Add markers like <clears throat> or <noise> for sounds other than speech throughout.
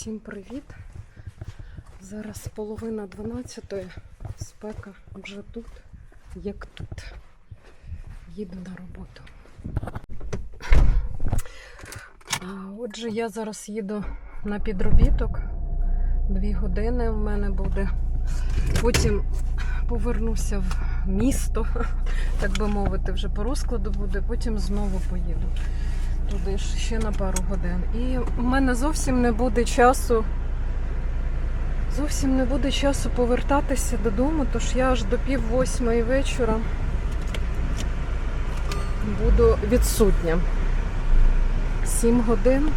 Всім привіт! Зараз половина 12-ї, спека вже тут, як тут. Їду на роботу. Отже, я зараз їду на підробіток. Дві години в мене буде. Потім повернуся в місто, <laughs> так би мовити, вже по розкладу буде, потім знову поїду туди ж ще на пару годин. І в мене зовсім не буде часу. Зовсім не буде часу повертатися додому, тож я аж до пів восьмої вечора буду відсутня. Сім годин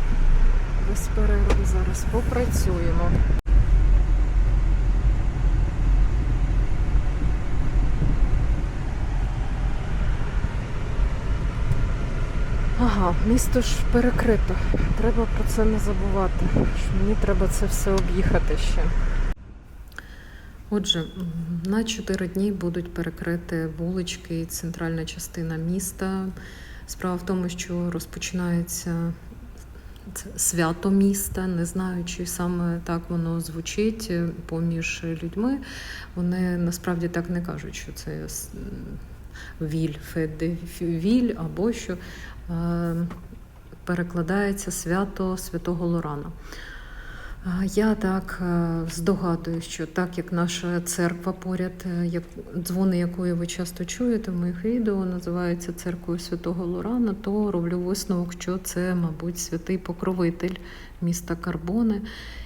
без перерви зараз попрацюємо. Ага, місто ж перекрито. Треба про це не забувати. що Мені треба це все об'їхати ще. Отже, на 4 дні будуть перекриті вулички і центральна частина міста. Справа в тому, що розпочинається свято міста, не знаю, чи саме так воно звучить е, поміж людьми. Вони насправді так не кажуть, що це віль, феде віль або що е, перекладається свято святого Лорана. Я так е, здогадую, що так як наша церква поряд, е, дзвони якої ви часто чуєте в моїх відео, називається церквою святого Лорана, то роблю висновок, що це, мабуть, святий покровитель міста Карбони,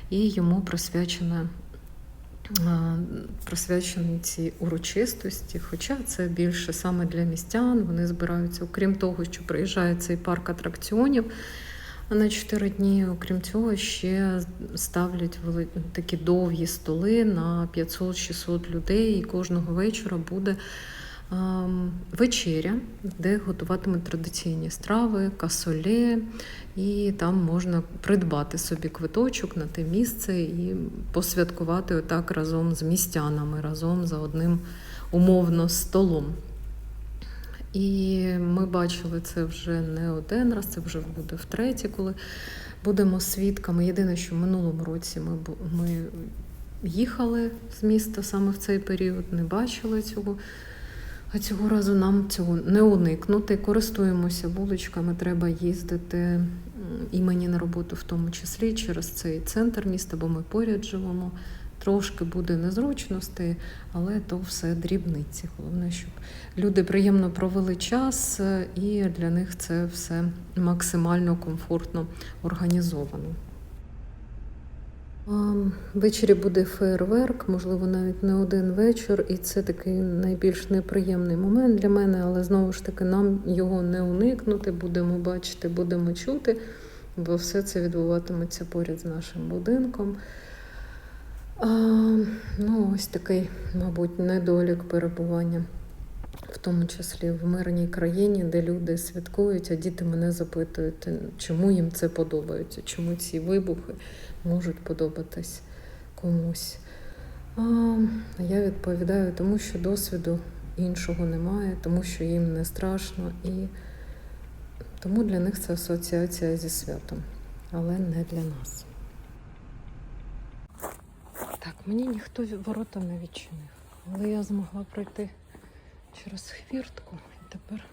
і йому присвячена. Присвячені ці урочистості, хоча це більше саме для містян. Вони збираються, окрім того, що приїжджає цей парк атракціонів, на 4 дні, окрім цього, ще ставлять вели- такі довгі столи на 500-600 людей, і кожного вечора буде вечеря, де готуватимуть традиційні страви, касоле, і там можна придбати собі квиточок на те місце і посвяткувати отак разом з містянами, разом за одним умовно столом. І ми бачили це вже не один раз, це вже буде втретє, коли будемо свідками. Єдине, що в минулому році ми, ми їхали з міста саме в цей період, не бачили цього. А цього разу нам цього не уникнути. Користуємося вуличками, треба їздити і мені на роботу, в тому числі через цей центр міста, бо ми поряд живемо. Трошки буде незручностей, але то все дрібниці. Головне, щоб люди приємно провели час, е, і для них це все максимально комфортно організовано. Ввечері буде фейерверк, можливо, навіть не один вечір, і це такий найбільш неприємний момент для мене, але знову ж таки нам його не уникнути, будемо бачити, будемо чути, бо все це відбуватиметься поряд з нашим будинком. А, ну, ось такий, мабуть, недолік перебування, в тому числі в мирній країні, де люди святкують, а діти мене запитують, чому їм це подобається, чому ці вибухи можуть подобатись комусь. А я відповідаю, тому що досвіду іншого немає, тому що їм не страшно, і тому для них це асоціація зі святом, але не для нас. Так, мені ніхто ворота не відчинив, але я змогла пройти через хвіртку і тепер.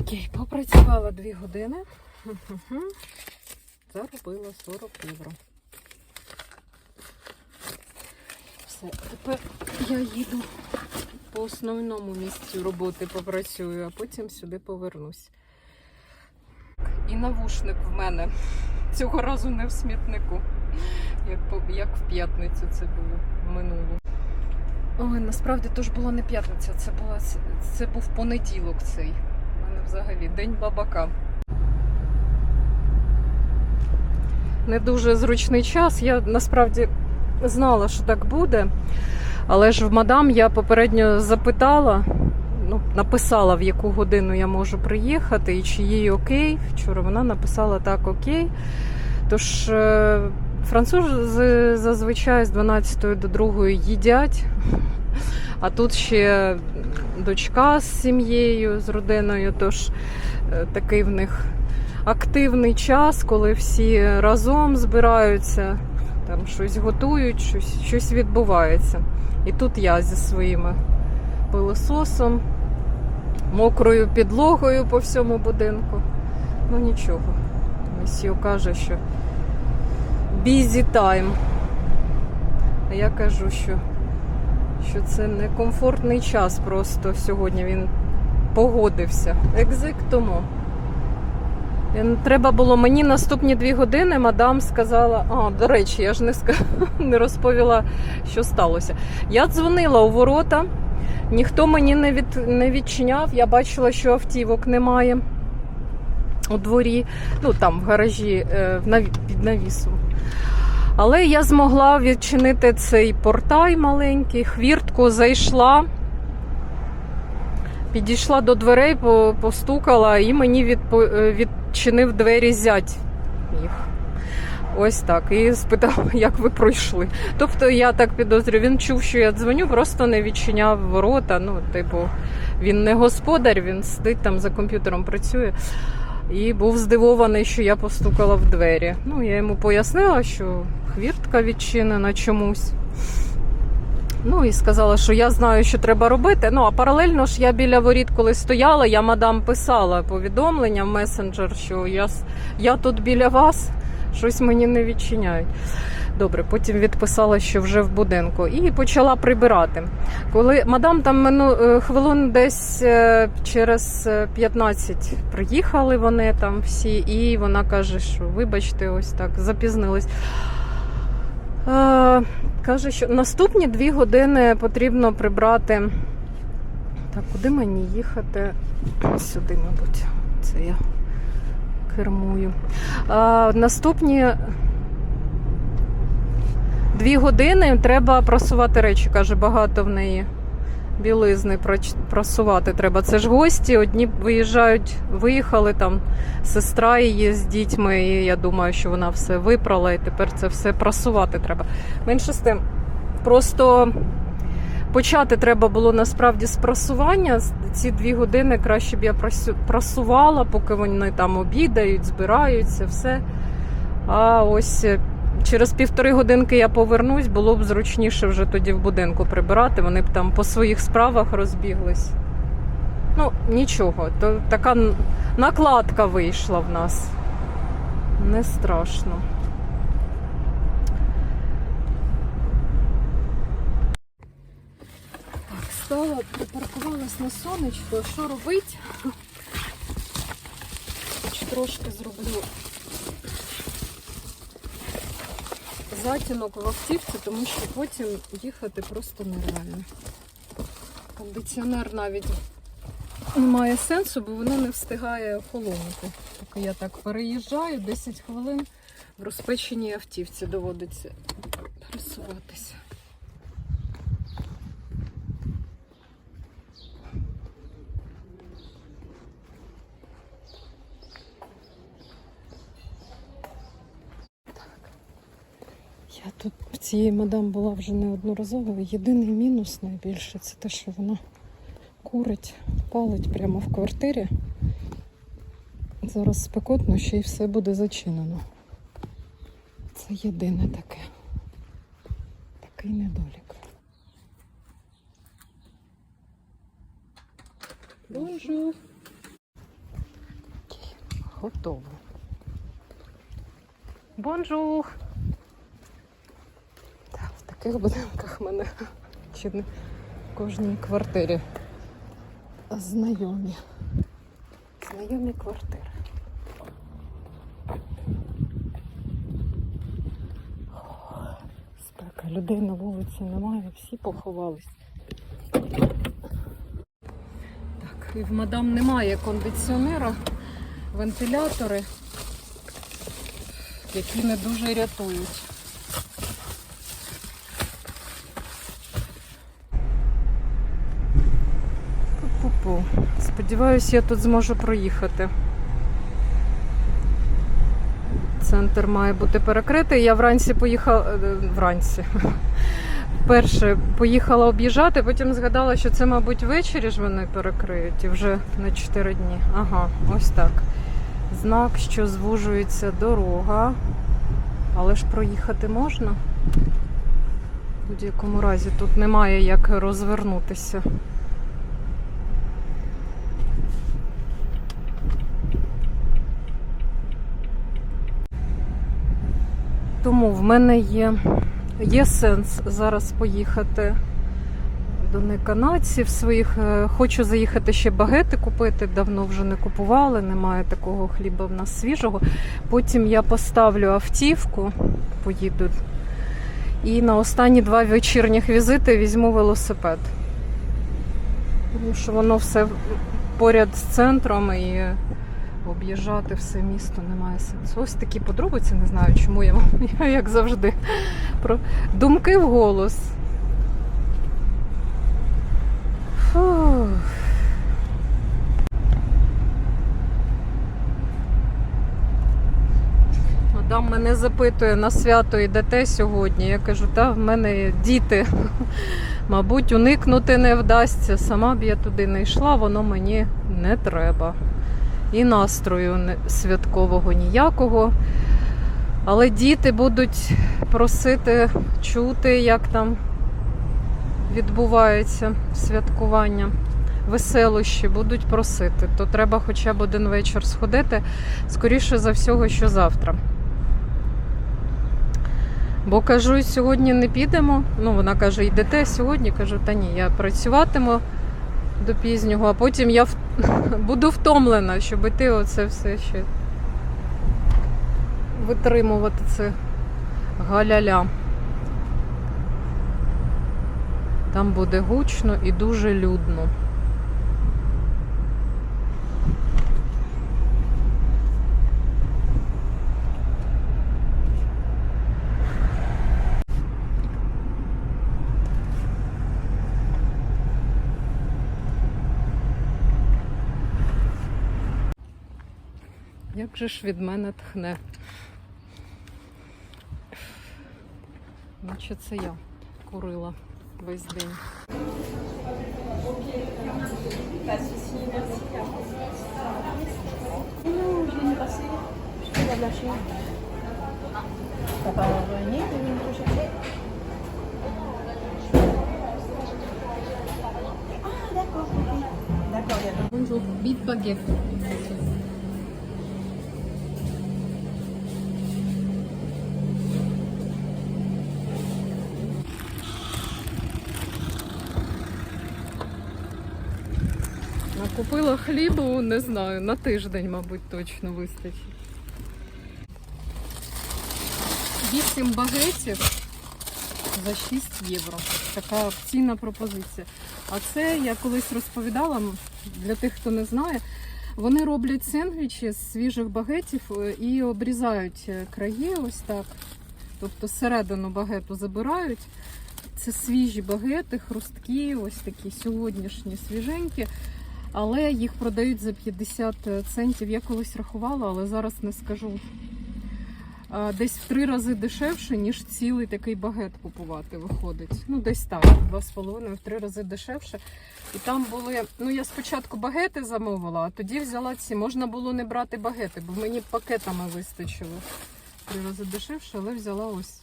Окей, попрацювала дві години. <laughs> Заробила 40 євро. Все, тепер я їду по основному місцю роботи попрацюю, а потім сюди повернусь. І навушник в мене. Цього разу не в смітнику. Як, в п'ятницю це було минулу. Ой, насправді то ж була не п'ятниця, це, була, це був понеділок цей. Взагалі день бабака. не дуже зручний час. Я насправді знала, що так буде. Але ж в мадам я попередньо запитала, ну, написала, в яку годину я можу приїхати і чи їй окей. Вчора вона написала так окей. Тож е, французи зазвичай з 12 до 2 їдять, а тут ще дочка з сім'єю, з родиною. Тож е, такий в них активний час, коли всі разом збираються, там щось готують, щось, щось відбувається. І тут я зі своїми пилососом, мокрою підлогою по всьому будинку. Ну нічого. Месьє каже, що busy time. А я кажу, що, що це некомфортний час просто сьогодні він погодився. Екзик тому. Треба було мені наступні дві години. Мадам сказала. А, до речі, я ж не, ска... <laughs> не розповіла, що сталося. Я дзвонила у ворота, ніхто мені не, від... не відчиняв. Я бачила, що автівок немає у дворі, ну там в гаражі е, в наві... під навісом. Але я змогла відчинити цей портай маленький, хвіртку зайшла. Підійшла до дверей, постукала і мені відпо... е, відчинив двері зять їх. Ось так. І спитав, <laughs> як ви пройшли. Тобто я так підозрюю, він чув, що я дзвоню, просто не відчиняв ворота. Ну, типу, він не господар, він сидить там за комп'ютером працює. І був здивований, що я постукала в двері. Ну, я йому пояснила, що хвіртка відчинена чомусь. Ну і сказала, що я знаю, що треба робити. Ну а паралельно ж я біля воріт, коли стояла, я мадам писала повідомлення в месенджер, що я, я тут біля вас, щось мені не відчиняють. Добре, потім відписала, що вже в будинку, і почала прибирати. Коли мадам там мину е, хвилин десь е, через е, 15 приїхали вони там всі, і вона каже, що вибачте, ось так запізнились. Е, Каже, що наступні дві години потрібно прибрати. Так, куди мені їхати? Сюди, мабуть, це я кермую. А, наступні дві години треба просувати речі, каже, багато в неї. Білизни просувати треба. Це ж гості. Одні виїжджають, виїхали там, сестра її з дітьми, і я думаю, що вона все випрала, і тепер це все прасувати треба. Менше з тим, просто почати треба було насправді з прасування. Ці дві години краще б я прасувала, поки вони там обідають, збираються, все. А ось е, через півтори годинки я повернусь, було б зручніше вже тоді в будинку прибирати. Вони б там по своїх справах розбіглись. Ну, нічого, то така накладка вийшла в нас. Не страшно. Так, стала, припаркувалась на сонечко. Що робить? Хоч трошки зроблю затінок в автівці, тому що потім їхати просто нереально. Кондиціонер навіть не має сенсу, бо воно не встигає охолонути. Поки я так переїжджаю, 10 хвилин в розпеченій автівці доводиться пересуватися. Я тут в цієї мадам була вже неодноразово. Єдиний мінус найбільше це те, що вона курить, палить прямо в квартирі. Зараз спекотно, ще й все буде зачинено. Це єдине таке. Такий недолік. Бонжур. Готово. Бонжур. Таких будинках мене чи не в кожній квартирі знайомі. Знайомі квартири. Спека. Людей на вулиці немає, всі поховались. Так, і в мадам немає кондиціонера, вентилятори. які не дуже рятують. Сподіваюсь, я тут зможу проїхати. Центр має бути перекритий. Я вранці поїхала е, вранці. <laughs> Вперше поїхала об'їжджати, потім згадала, що це, мабуть, ввечері ж вони перекриють і вже на 4 дні. Ага, ось так. Знак, що звужується дорога. Але ж проїхати можна. В будь-якому разі тут немає як розвернутися. Тому в мене є, є сенс зараз поїхати до неканадців своїх. Е, Хочу заїхати ще багети купити. Давно вже не купували, немає такого хліба в нас свіжого. Потім я поставлю автівку, поїду. І на останні два вечірніх візити візьму велосипед. Тому що воно все поряд з центром і об'їжджати все місто немає сенсу. Ось такі подробиці, не знаю, чому я, <laughs> я як завжди. Про думки в голос. Фух. Мадам мене запитує на свято йдете сьогодні. Я кажу, та в мене діти. Мабуть, уникнути не вдасться. Сама б я туди не йшла, воно мені не треба. І настрою святкового ніякого. Але діти будуть просити чути, як там відбувається святкування. Веселощі будуть просити, то треба хоча б один вечір сходити, скоріше за всього, що завтра. Бо кажу, сьогодні не підемо. Ну, вона каже, йдете сьогодні. Кажу, та ні, я працюватиму до пізнього, а потім я в- <laughs> буду втомлена, щоб іти оце все ще витримувати це галяля. Там буде гучно і дуже людно. Як же ж від мене тхне? Наче це я курила весь день. Non, je viens Накупила хлібу, не знаю, на тиждень, мабуть, точно вистачить. 8 багетів за 6 євро. Така акційна пропозиція. А це я колись розповідала для тих, хто не знає. Вони роблять сендвічі з свіжих багетів е, і обрізають е, краї ось так. Тобто середину багету забирають. Це свіжі багети, хрусткі, ось такі сьогоднішні, свіженькі. Але їх продають за 50 центів. Я колись рахувала, але зараз не скажу. Десь в три рази дешевше, ніж цілий такий багет купувати виходить. Ну, десь так, два з половиною, в три рази дешевше. І там були. Ну, я спочатку багети замовила, а тоді взяла ці. Можна було не брати багети, бо мені пакетами вистачило. Три рази дешевше, але взяла ось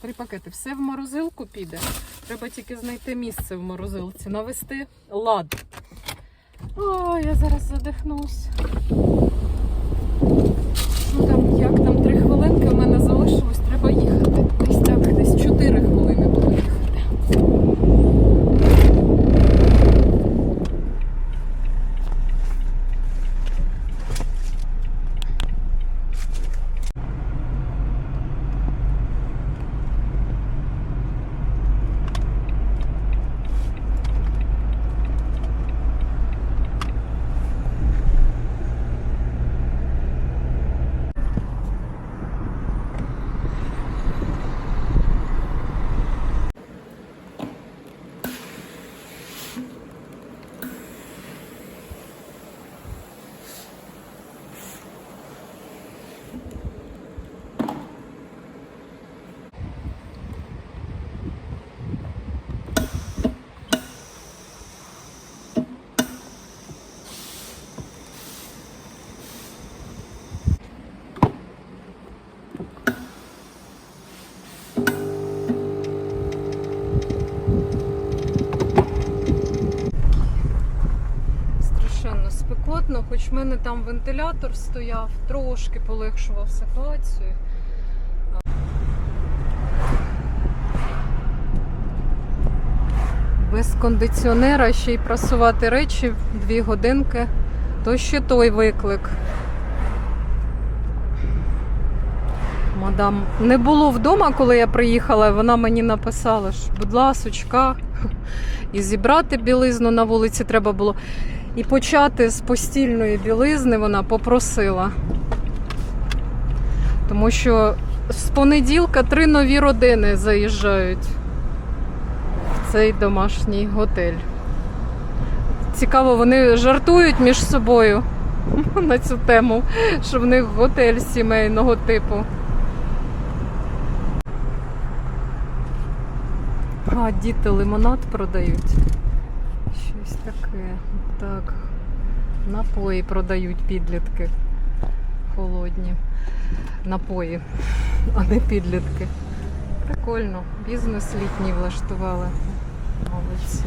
три пакети. Все в морозилку піде. Треба тільки знайти місце в морозилці, навести лад. О, я зараз задихнусь. В мене там вентилятор стояв, трошки полегшував ситуацію. Без кондиціонера ще й прасувати речі дві годинки, то ще той виклик. Мадам не було вдома, коли я приїхала, і вона мені написала, що, будь ласочка, <laughs> і зібрати білизну на вулиці треба було. І почати з постільної білизни вона попросила. Тому що з понеділка три нові родини заїжджають в цей домашній готель. Цікаво, вони жартують між собою <laughs> на цю тему, що в них готель сімейного типу. А, діти лимонад продають. Щось таке. Так. Напої продають підлітки. Холодні. Напої, а не підлітки. Прикольно. Бізнес літній влаштували. Молодці.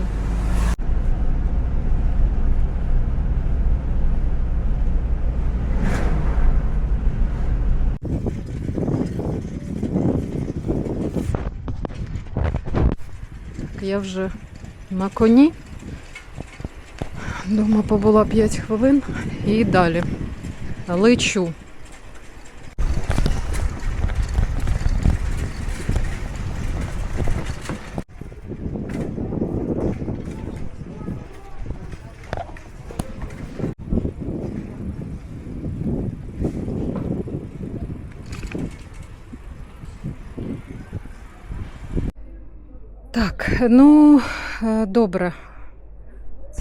Так, я вже на коні. Дома побула 5 хвилин і далі. Лечу. Так, ну е, добре.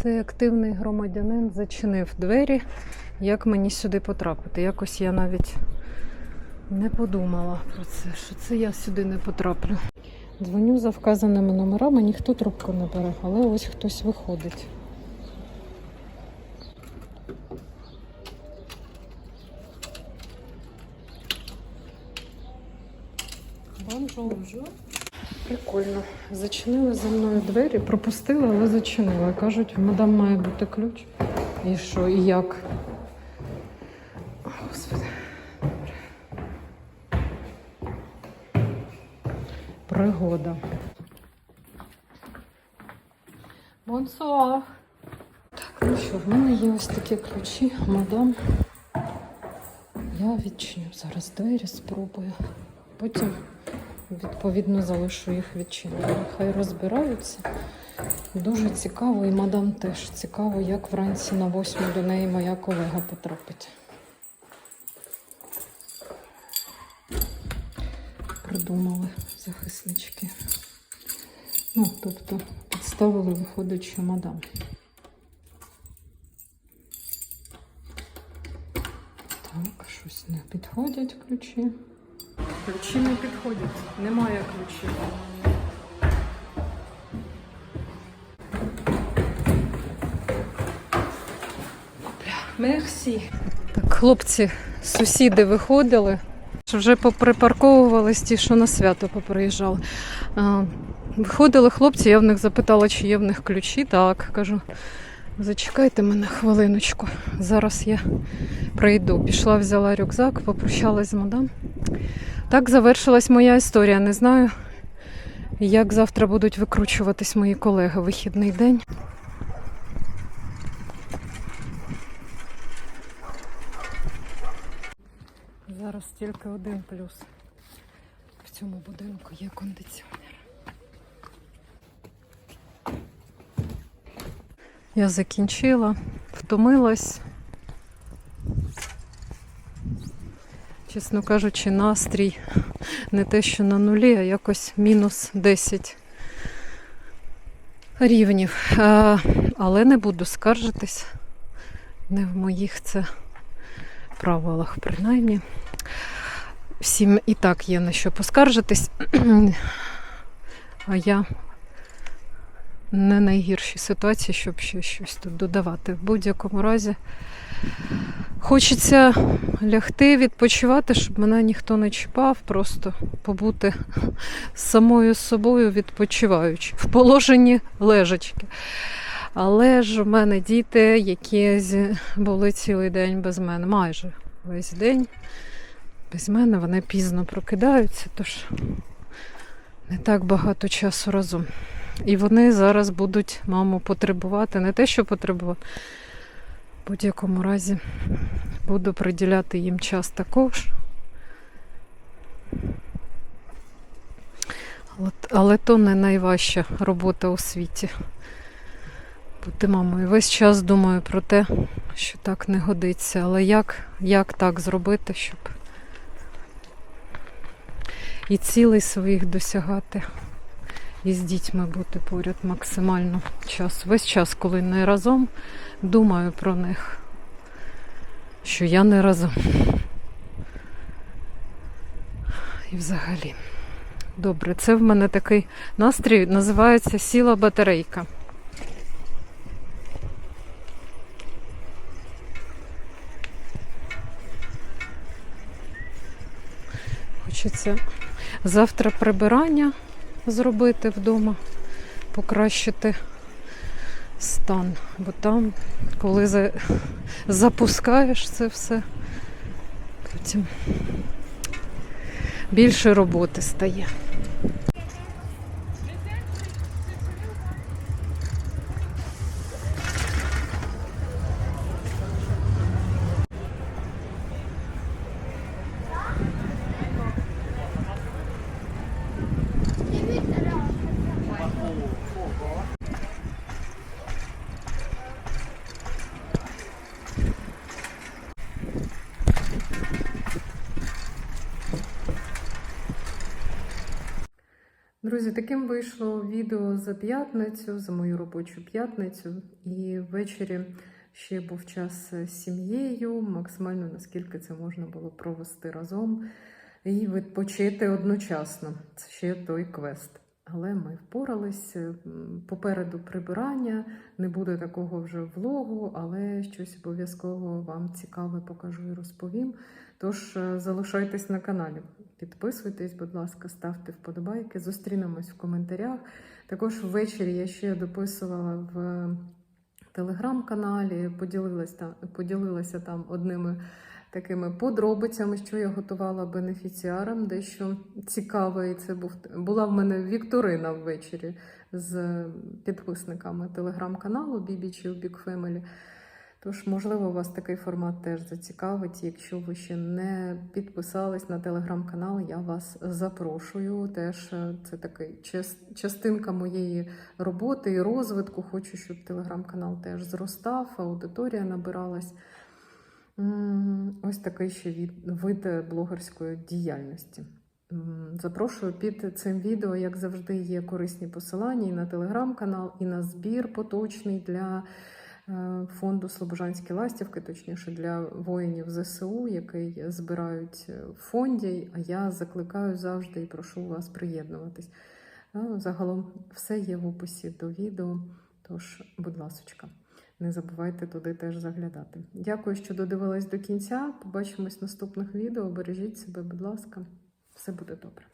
Цей активний громадянин зачинив двері. Як мені сюди потрапити? Якось я навіть не подумала про це, що це я сюди не потраплю. Дзвоню за вказаними номерами, ніхто трубку не бере, але ось хтось виходить. Бонжур. Прикольно. Зачинили за мною двері, пропустили, але зачинили. Кажуть, мадам має бути ключ. І що, і як? О, Господи. Пригода. Бонсуар. Так, ну що, в мене є ось такі ключі, мадам. Я відчиню зараз двері, спробую. Потім Відповідно, залишу їх відчиненими. Хай розбираються. Дуже цікаво, і мадам теж цікаво, як вранці на восьму до неї моя колега потрапить. Придумали захиснички. Ну, тобто підставили, виходить, що мадам. Так, щось не підходять ключі. Ключі не підходять, немає ключів. Мерсі. Так, хлопці, сусіди виходили. Вже поприпарковувались ті, що на свято поприїжджали. Виходили хлопці, я в них запитала, чи є в них ключі. Так, кажу, зачекайте мене хвилиночку. Зараз я прийду. Пішла, взяла рюкзак, попрощалась з мадам. Так завершилась моя історія. Не знаю, як завтра будуть викручуватись мої колеги вихідний день. Зараз тільки один плюс. В цьому будинку є кондиціонер. Я закінчила, втомилась. Чесно кажучи, настрій не те, що на нулі, а якось мінус 10 рівнів. Але не буду скаржитись. Не в моїх це правилах, принаймні. Всім і так є на що поскаржитись. <clears throat> А я не найгіршій ситуації, щоб ще щось тут додавати. В будь-якому разі хочеться лягти, відпочивати, щоб мене ніхто не чіпав, просто побути самою собою відпочиваючи, в положенні лежачки. Але ж в мене діти, які були цілий день без мене, майже весь день без мене, вони пізно прокидаються, тож не так багато часу разом. І вони зараз будуть маму потребувати, не те, що потребувати. В будь-якому разі буду приділяти їм час також. Але, але то не найважча робота у світі. Бути мамою. Весь час думаю про те, що так не годиться. Але як, як так зробити, щоб і цілей своїх досягати, і з дітьми бути поряд максимально час. Весь час, коли не разом, думаю про них, що я не разом. І взагалі. Добре, це в мене такий настрій, називається сіла батарейка. Хочеться завтра прибирання зробити вдома, покращити стан. Бо там, коли за... запускаєш це все, потім більше роботи стає. Таким вийшло відео за п'ятницю, за мою робочу п'ятницю. І ввечері ще був час з сім'єю, максимально наскільки це можна було провести разом і відпочити одночасно. Це ще той квест. Але ми впорались. Попереду прибирання, не буде такого вже влогу, але щось обов'язково вам цікаве покажу і розповім. Тож е, залишайтесь на каналі. Підписуйтесь, будь ласка, ставте вподобайки. Зустрінемось в коментарях. Також ввечері я ще дописувала в телеграм-каналі, поділилася поділилася там одними такими подробицями, що я готувала бенефіціарам. Дещо цікаве. І це був була в мене вікторина ввечері з підписниками телеграм-каналу BBG Big Family. Тож, можливо, вас такий формат теж зацікавить. Якщо ви ще не підписались на телеграм-канал, я вас запрошую. Теж е, це такий частинка моєї роботи і розвитку. Хочу, щоб телеграм-канал теж зростав, аудиторія набиралась. Ось такий ще вид блогерської діяльності. Запрошую під цим відео, як завжди, є корисні посилання і на телеграм-канал, і на збір поточний для фонду Слобожанські ластівки, точніше для воїнів ЗСУ, який збирають е, в фонді. А я закликаю завжди і прошу вас приєднуватись. Е, Загалом все є в описі до відео. Тож, будь ласочка, не забувайте туди теж заглядати. Дякую, що додивились до кінця. Побачимось в наступних відео. Бережіть себе, будь ласка, все буде добре.